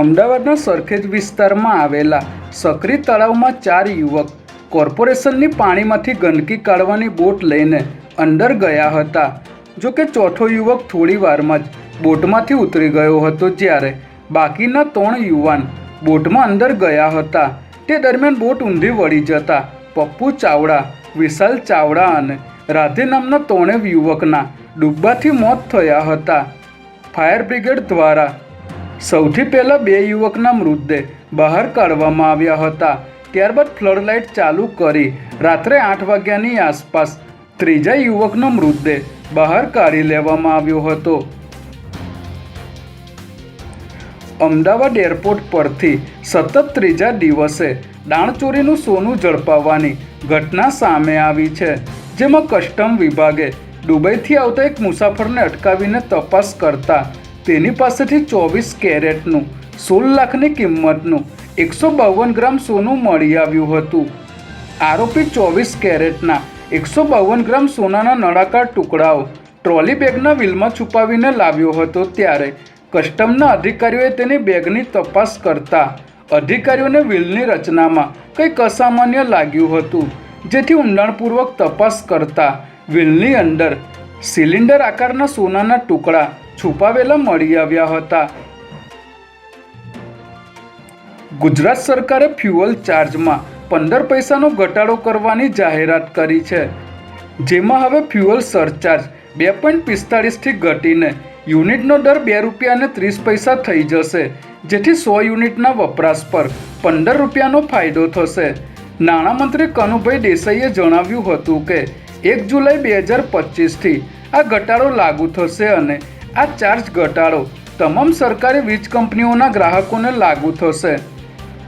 અમદાવાદના સરખેજ વિસ્તારમાં આવેલા સકરી તળાવમાં ચાર યુવક કોર્પોરેશનની પાણીમાંથી ગંદકી કાઢવાની બોટ લઈને અંદર ગયા હતા. જો કે ચોથો યુવક થોડી વારમાં જ બોટમાંથી ઉતરી ગયો હતો જ્યારે બાકીના ત્રણ યુવાન બોટમાં અંદર ગયા હતા. તે દરમિયાન બોટ ઊંધી વળી જતા પપ્પુ ચાવડા, વિશાલ ચાવડા અને રાધે નામના ત્રણેય યુવકના ડૂબવાથી મોત થયા હતા. ફાયર બ્રિગેડ દ્વારા સૌથી પહેલાં બે યુવકના મૃતદેહ બહાર કાઢવામાં આવ્યા હતા. ત્યારબાદ ફ્લડલાઇટ ચાલુ કરી રાત્રે આઠ વાગ્યાની આસપાસ ત્રીજા યુવકનો મૃતદેહ બહાર કાઢી લેવામાં આવ્યો હતો. અમદાવાદ એરપોર્ટ પરથી સતત ત્રીજા દિવસે દાણચોરીનું સોનું ઝડપાવવાની ઘટના સામે આવી છે, જેમાં કસ્ટમ વિભાગે દુબઈથી આવતા એક મુસાફરને અટકાવીને તપાસ કરતા તેની પાસેથી ચોવીસ કેરેટનું, સોળ લાખની કિંમતનું, એકસો બાવન ગ્રામ સોનું મળી આવ્યું હતું. આરોપી ચોવીસ કેરેટના, એકસો બાવન ગ્રામ સોનાના નળાકાર ટુકડાઓ ટ્રોલી બેગના વ્હીલમાં છુપાવીને લાવ્યો હતો ત્યારે કસ્ટમના અધિકારીઓએ તેની બેગની તપાસ કરતા અધિકારીઓને વ્હીલની રચનામાં કંઈક અસામાન્ય લાગ્યું હતું, જેથી ઊંડાણપૂર્વક તપાસ કરતા વ્હીલની અંદર સિલિન્ડર આકારના સોનાના ટુકડા છુપાવેલા મળી આવ્યા હતા. ગુજરાત સરકારે ફ્યુઅલ ચાર્જમાં પંદર પૈસાનો ઘટાડો કરવાની જાહેરાત કરી છે. જેમાં હવે ફ્યુઅલ સરચાર્જ બે પોઈન્ટ પિસ્તાળીસથી ઘટીને યુનિટનો દર બે રૂપિયા અને ત્રીસ પૈસા થઈ જશે, જેથી સો યુનિટના વપરાશ પર પંદર રૂપિયાનો ફાયદો થશે. નાણામંત્રી કનુભાઈ દેસાઈએ જણાવ્યું હતું કે, એક જુલાઈ બે હજાર પચીસથી આ ઘટાડો લાગુ થશે અને આ ચાર્જ ઘટાડો તમામ સરકારી વીજ કંપનીઓના ગ્રાહકોને લાગુ થશે.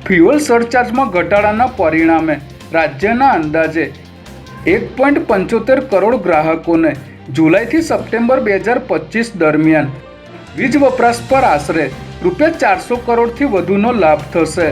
ફ્યુઅલ સરચાર્જમાં ઘટાડાના પરિણામે રાજ્યના અંદાજે એક પોઈન્ટ પંચોતેર કરોડ ગ્રાહકોને જુલાઈથી સપ્ટેમ્બર બે હજાર પચીસ દરમિયાન વીજ વપરાશ પર આશરે રૂપિયા ચારસો કરોડથી વધુનો લાભ થશે.